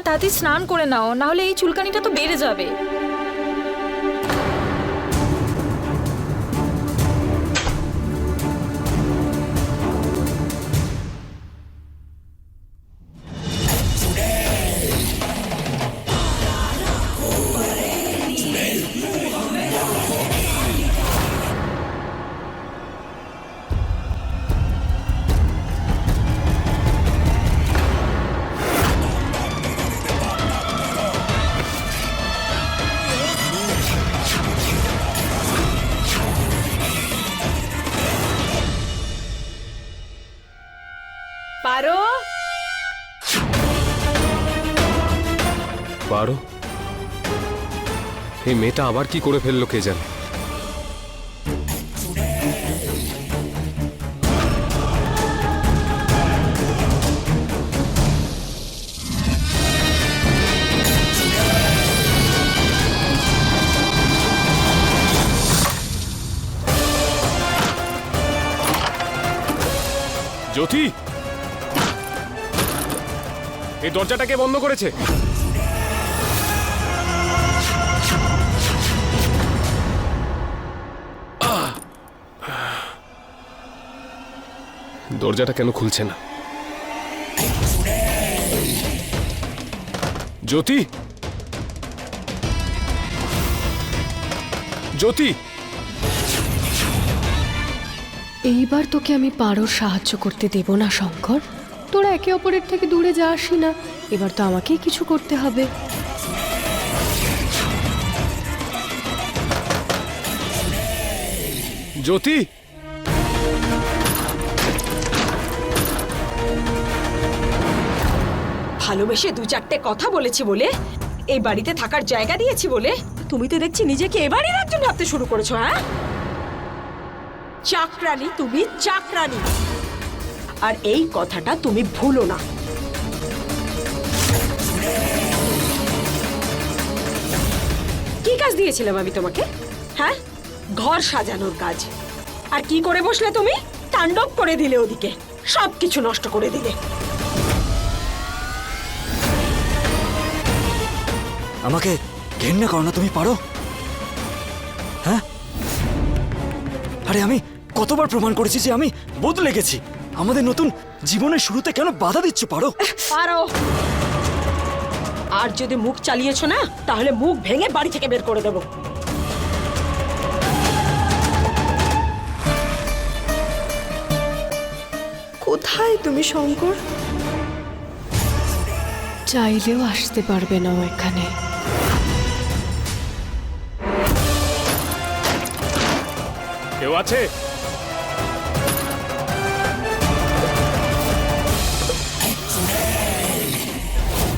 না তাড়াতাড়ি স্নান করে নাও নাহলে এই চুলকানিটা তো বেড়ে যাবে। পারো? এই মেয়েটা আবার কি করে ফেলল কে জানে? জ্যোতি! এই দরজাটাকে বন্ধ করেছে? দরজাটা কেন খুলছে না? জ্যোতি? জ্যোতি? এইবার তোকে আমি পারোর সাহায্য করতে দেব না শঙ্কর। তোরা একে অপরের থেকে দূরে যা আসি না এবার তো আমাকেই কিছু করতে হবে। জ্যোতি? ভালোবেসে দু চারটে কথা বলেছি বলে, এই বাড়িতে থাকার জায়গা দিয়েছি বলে, তুমি তো দেখছি নিজেকে এবারই একজন ভাবতে শুরু করেছ হ্যাঁ? চাকরানি, তুমি চাকরানি। আর এই কথাটা তুমি ভুলো না। কি কাজ দিয়েছিলাম আমি তোমাকে হ্যাঁ? ঘর সাজানোর কাজ। আর কি করে বসলে তুমি? তাণ্ডব করে দিলে ওদিকে সব কিছু নষ্ট করে দিলে। আমাকে ঘেন্না করো না তুমি পারো? হ্যাঁ? আরে আমি কতবার প্রমাণ করেছি যে আমি বদলে গেছি। আমাদের নতুন জীবনের শুরুতে কেন বাধা দিচ্ছ পারো? পারো। আর যদি মুখ চালিয়েছো না তাহলে মুখ ভেঙে বাড়ি থেকে বের করে দেবো। কোথায় তুমি শঙ্কর? চাইলেও আসতে পারবে না ও এখানে। কেউ আছে?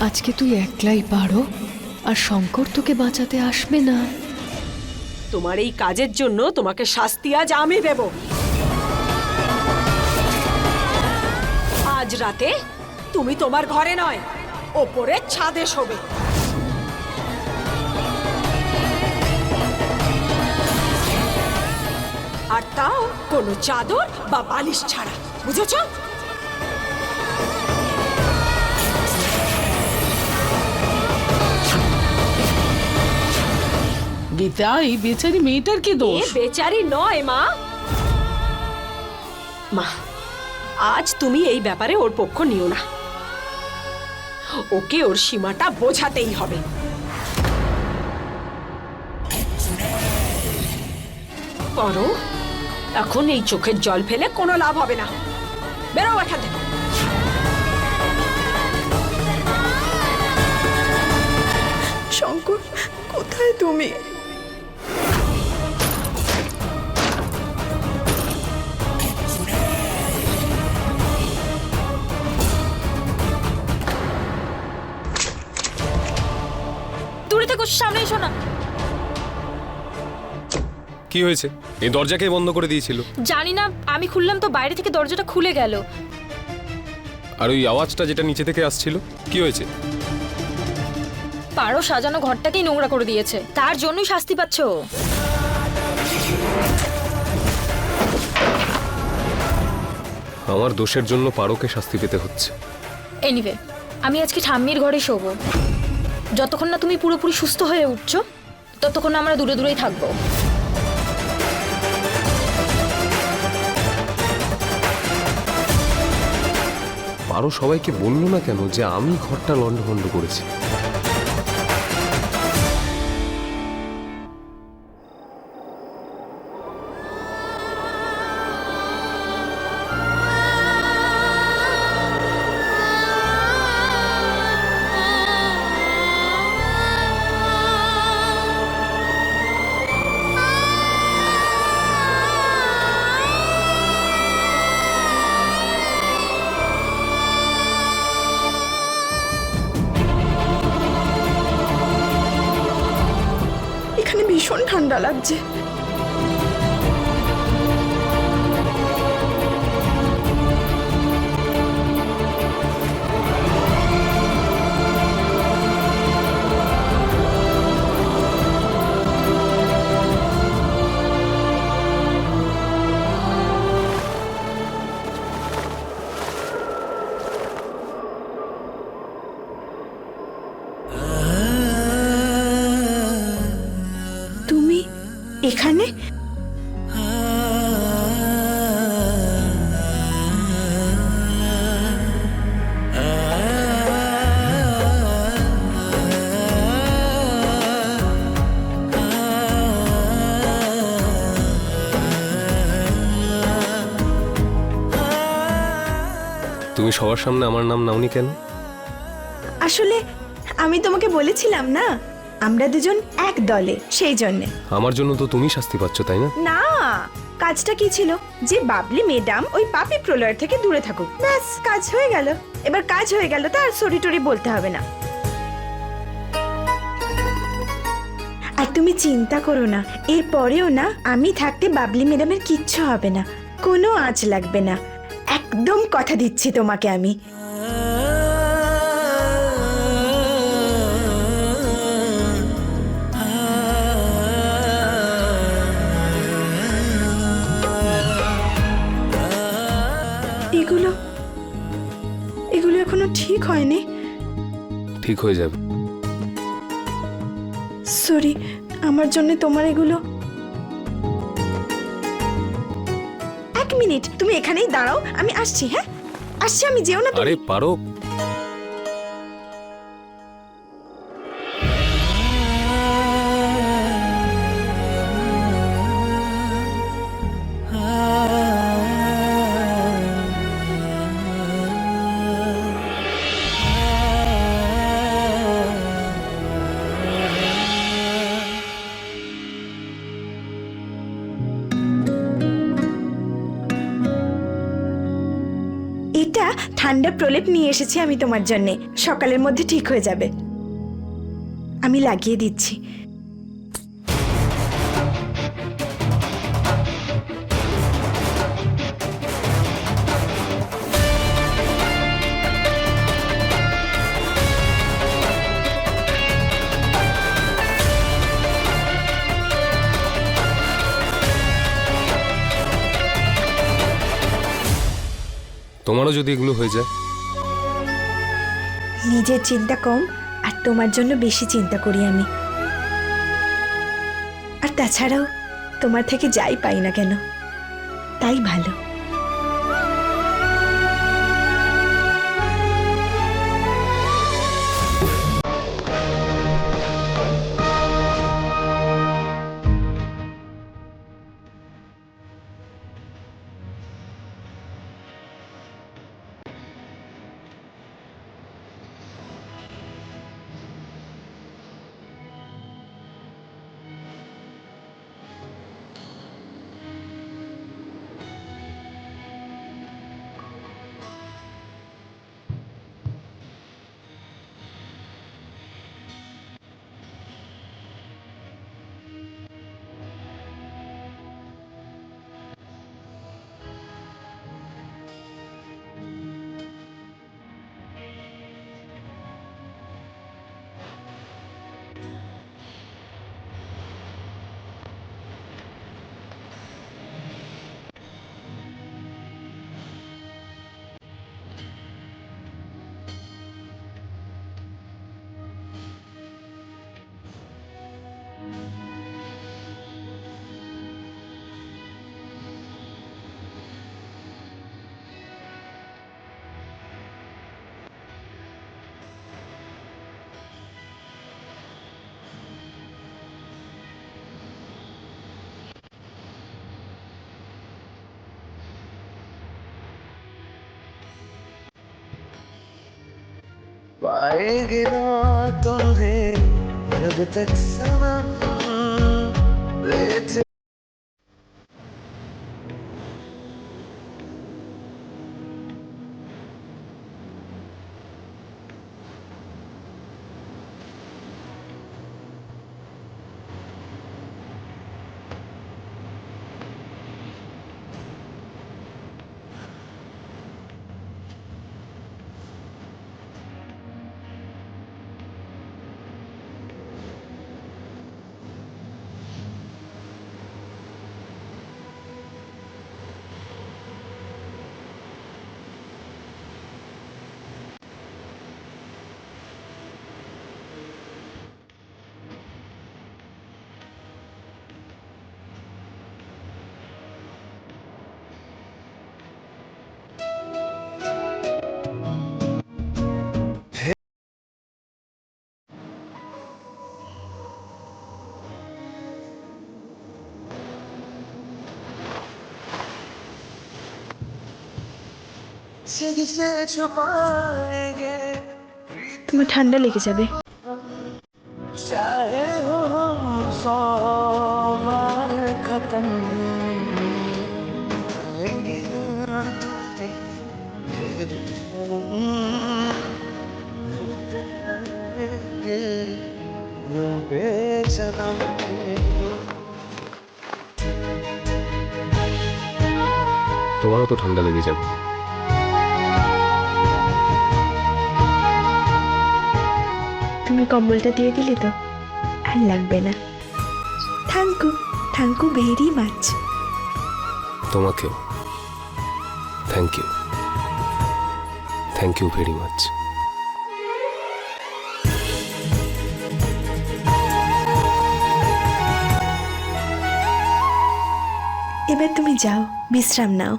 আজকে তুই একলাই পারো আর শঙ্কর তোকে বাঁচাতে আসবে না। তোমার এই কাজের জন্য তোমাকে শাস্তি আজ আমি দেব। আজ রাতে তুমি তোমার ঘরে নয় ওপরে ছাদে শোবে। আর তাও কোনো চাদর বা বালিশ ছাড়া বুঝেছ? গীতা এই বেচারি মেয়েটার কি দোষ? বেচারি নয় মা। মা আজ তুমি এই ব্যাপারে ওর পক্ষ নিও না। ওকে ওর সীমাটা বোঝাতেই হবে। করো এখন এই চোখের জল ফেলে কোনো লাভ হবে না। বেরো এখান থেকে। শঙ্কর কোথায় তুমি? দূরে থেকে সামনে এসো না কি হয়েছে? এই দরজাকে বন্ধ করে দিয়েছিল। জানি না আমি খুললাম তো বাইরে থেকে দরজাটা খুলে গেল। আর ওই আওয়াজটা যেটা নিচে থেকে আসছিল কি হয়েছে? পারো সাজানো ঘরটাকেই নোংরা করে দিয়েছে। তার জন্যই শাস্তি পাচ্ছ। আমার দোষের জন্য পারোকে শাস্তি পেতে হচ্ছে। এনিওয়ে আমি আজকে ঠাম্মির ঘরে শোবো। যতক্ষণ না তুমি পুরোপুরি সুস্থ হয়ে উঠছো ততক্ষণ না আমরা দূরে দূরেই থাকব। পারো সবাইকে বলল না কেন যে আমি ঘরটা লন্ডভন্ড করেছি? ঠান্ডা লাগছে। সবার সামনে আমার নাম নাওনি কেন? আসলে আমি তোমাকে বলেছিলাম না আমরা দুজন এক দলে সেই জন্যে। আমার জন্য তো তুমি শাস্তি পাচ্ছ তাই না? না কাজটা কি ছিল? যে বাবলি ম্যাডাম ওই পাপি প্রলয়ের থেকে দূরে থাকুক। ব্যাস কাজ হয়ে গেল। এবার কাজ হয়ে গেল তো আর সরি টরি বলতে হবে না। আর তুমি চিন্তা করো না এর পরেও না আমি থাকতে বাবলি ম্যাডামের কিচ্ছু হবে না। কোনো আঁচ লাগবে না। একদম কথা দিচ্ছি তোমাকে আমি। এগুলো এগুলো এখনও ঠিক হয়নি। ঠিক হয়ে যাবে। সরি আমার জন্য তোমার এগুলো মিনিট তুমি এখানেই দাঁড়াও আমি আসছি হ্যাঁ আসছি আমি যেও না। আরে পারো এটা ঠান্ডা প্রলেপ নিয়ে এসেছি আমি তোমার জন্যে। সকালের মধ্যে ঠিক হয়ে যাবে। আমি লাগিয়ে দিচ্ছি। যদি এগুলো হয়ে যায়। নিজের চিন্তা কম, আর তোমার জন্য বেশি চিন্তা করি আমি। আর তাছাড়াও তোমার থেকে যাই পাই না কেন, তাই ভালো। पाएगी ना तुम्हें जब तक सनम তোমার ঠান্ডা লেগে যাবে। তোমারও তো ঠান্ডা লেগে যাবে। তুমি কম্বলটা দিয়ে দিলে তো। আর লাগবে না। Thank you thank you very much. তোমাকেও। Thank you thank you very much এবার তুমি যাও বিশ্রাম নাও।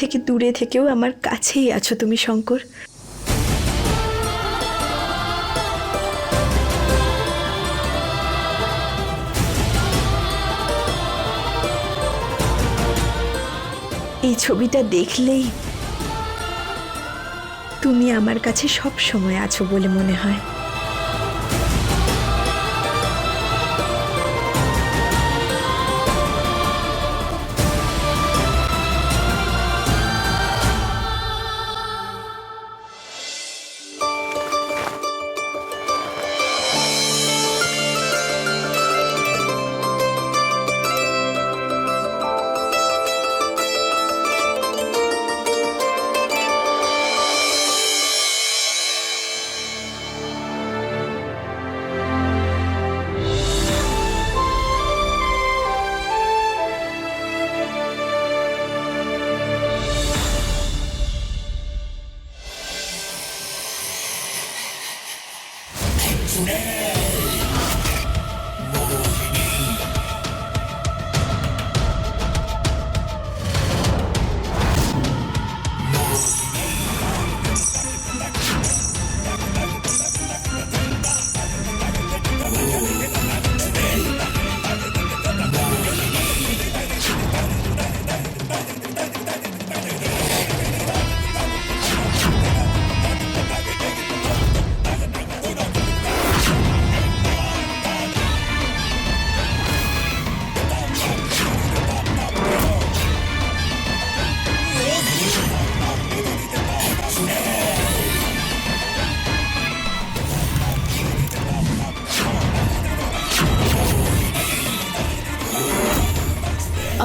থেকে দূরে থেকেও আমার কাছেই আছো তুমি, শঙ্কর। এই ছবিটা দেখলেই তুমি আমার কাছে সব সময় আছো বলে মনে হয়।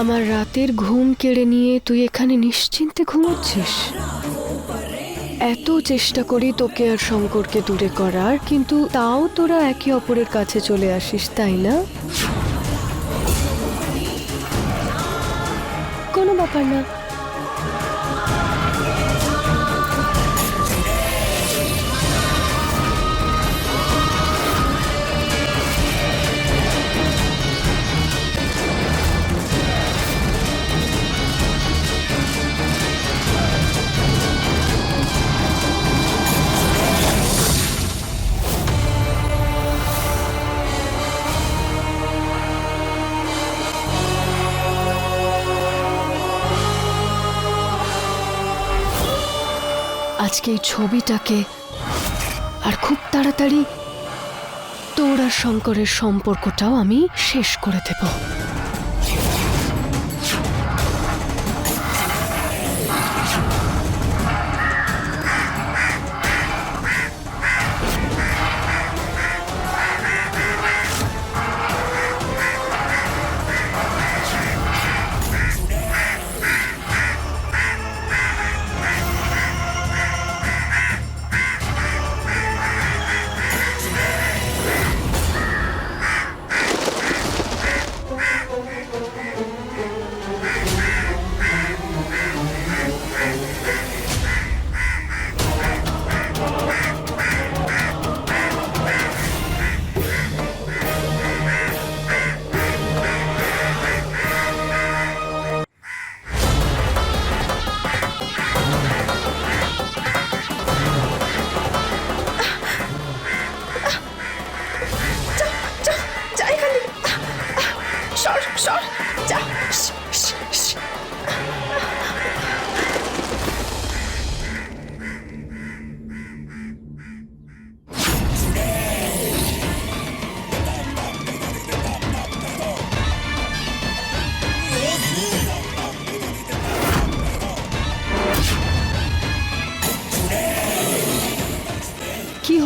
আমার রাতের ঘুম কেড়ে নিয়ে তুই এখানে নিশ্চিন্তে ঘুমোচ্ছিস। এত চেষ্টা করি তোকে আর শঙ্করকে দূরে করার, কিন্তু তাও তোরা একে অপরের কাছে চলে আসিস, তাই না? কোনো ব্যাপার না। আজকে এই ছবিটাকে আর খুব তাড়াতাড়ি তোর আর শঙ্করের সম্পর্কটাও আমি শেষ করে দেব।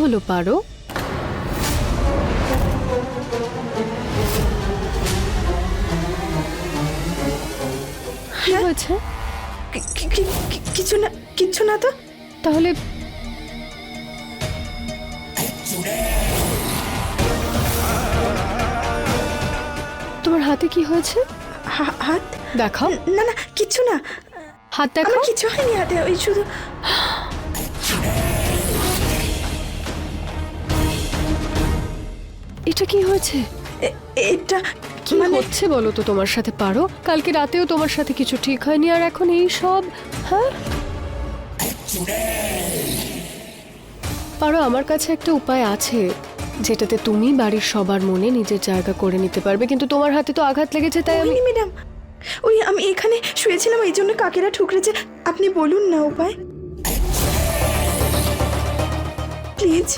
হলো পারো। কি হয়েছে কি- কিছু না কিচ্ছু না তো? তাহলে তোমার হাতে কি হয়েছে? হাত? দেখাও। না না কিচ্ছু না। হাত দেখো আমার কিছু হয়নি হাতে ওই শুধু এটা কি হয়েছে? এটা কি মানে হচ্ছে বলো তো তোমার সাথে? পারো? কালকে রাতেও তোমার সাথে কিছু ঠিক হয়নি আর এখন এই সব হ্যাঁ? পারো আমার কাছে একটা উপায় আছে যেটাতে তুমি বাড়ির সবার মনে নিজের জায়গা করে নিতে পারবে কিন্তু তোমার হাতে তো আঘাত লেগেছে তাই আমি ম্যাডাম ওই আমি এখানে শুয়েছিলাম এই জন্য কাকেরা ঠুকরেছে আপনি বলুন না উপায়। প্লিজ।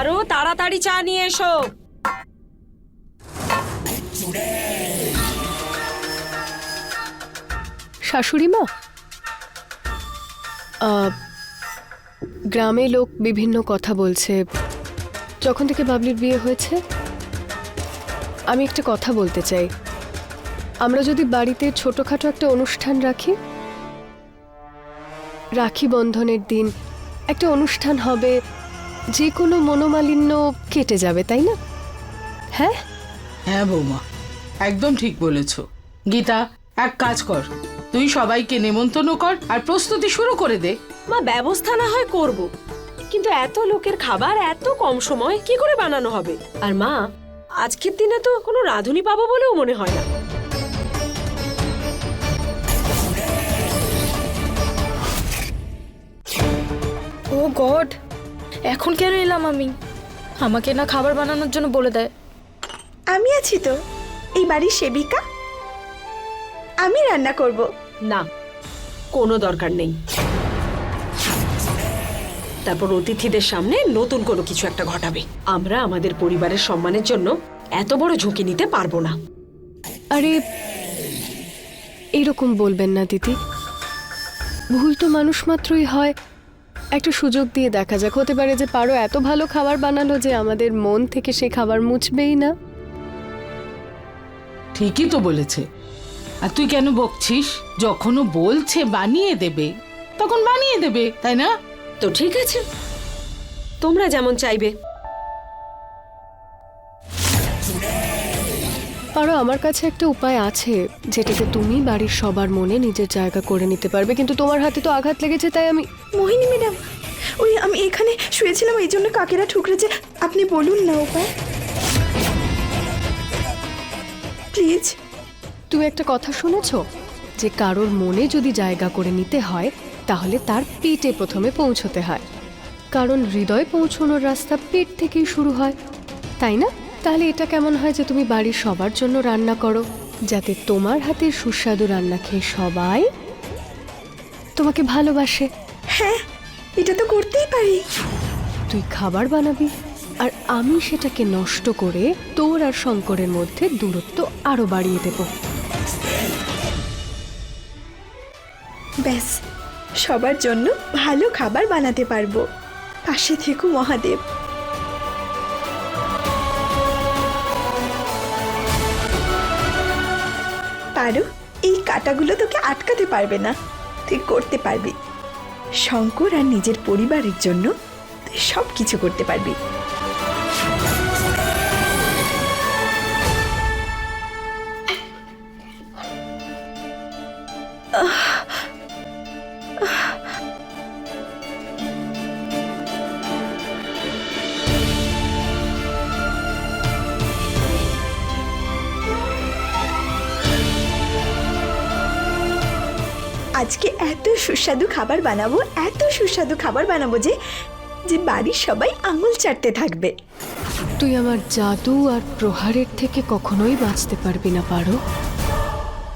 পারো তাড়াতাড়ি চা নিয়ে এসো। শাশুড়ি মা গ্রামে লোক বিভিন্ন কথা বলছে। যখন থেকে বাবলির বিয়ে হয়েছে, আমি একটা কথা বলতে চাই। আমরা যদি বাড়িতে ছোটখাটো একটা অনুষ্ঠান রাখি রাখি বন্ধনের দিন একটা অনুষ্ঠান হবে যে কোনো মনোমালিন্য কেটে যাবে তাই না? হ্যাঁ? হ্যাঁ বৌমা একদম ঠিক বলেছ। গীতা এক কাজ কর। তুই সবাইকে নেমন্তন্ন কর আর প্রস্তুতি শুরু করে দে। মা ব্যবস্থা না হয় করব। কিন্তু এত লোকের খাবার এত কম সময় কি করে বানানো হবে? আর মা আজকের দিনে তো কোনো রাঁধুনি পাবো বলেও মনে হয় না। ও গড এখন কেন এলাম আমি? আমাকে না খাবার বানানোর জন্য বলে দেয়। আমি আছি তো। এই বাড়ির সেবিকা? আমি রান্না করব। না কোনো দরকার নেই। তারপর অতিথিদের সামনে নতুন কোনো কিছু একটা ঘটাবে। আমরা আমাদের পরিবারের সম্মানের জন্য এত বড় ঝুঁকি নিতে পারব না। আরে এরকম বলবেন না দিদি। ভুল তো মানুষ মাত্রই হয়। একটা সুযোগ দিয়ে দেখা যাক। হতে পারে যে পারো এত ভালো খাবার বানালো যে আমাদের মন থেকে সে খাবার মুছবেই না। ঠিকই তো বলেছে। আর তুই কেন বকছিস? যখনও বলছে বানিয়ে দেবে তখন বানিয়ে দেবে তাই না? তো ঠিক আছে। তোমরা যেমন চাইবে। পারো আমার কাছে একটা উপায় আছে যেটাতে তুমি বাড়ির সবার মনে নিজের জায়গা করে নিতে পারবে। কিন্তু তোমার হাতে তো আঘাত লেগেছে তাই আমি মোহিনী ম্যাডাম ওই আমি এখানে শুয়েছিলাম এই জন্য কাকেরা ঠুকরেছে আপনি বলুন না উপায়। প্লিজ। তুমি একটা কথা শুনেছ? যে কারোর মনে যদি জায়গা করে নিতে হয় তাহলে তার পেটে প্রথমে পৌঁছতে হয়। কারণ হৃদয় পৌঁছানোর রাস্তা পেট থেকেই শুরু হয় তাই না? তাহলে এটা কেমন হয় যে তুমি বাড়ির সবার জন্য রান্না করো যাতে তোমার হাতের সুস্বাদু রান্না খেয়ে সবাই তোমাকে ভালোবাসে? হ্যাঁ এটা তো করতেই পারি। তুই খাবার বানাবি আর আমি সেটাকে নষ্ট করে তোর আর শঙ্করের মধ্যে দূরত্ব আরও বাড়িয়ে দেব। ব্যাস সবার জন্য ভালো খাবার বানাতে পারব। পাশে থেকো মহাদেব। পারো, এই কাটাগুলো তোকে আটকাতে পারবে না। তুই করতে পারবি। শঙ্কর আর নিজের পরিবারের জন্য তুই সব কিছু করতে পারবি। সুস্বাদু খাবার বানাবো, এত সুস্বাদু খাবার বানাবো যে যে বাড়ির সবাই আঙুল চাটতে থাকবে। তুই আমার জাদু আর প্রহারের থেকে কখনোই বাঁচতে পারবি না, পারো।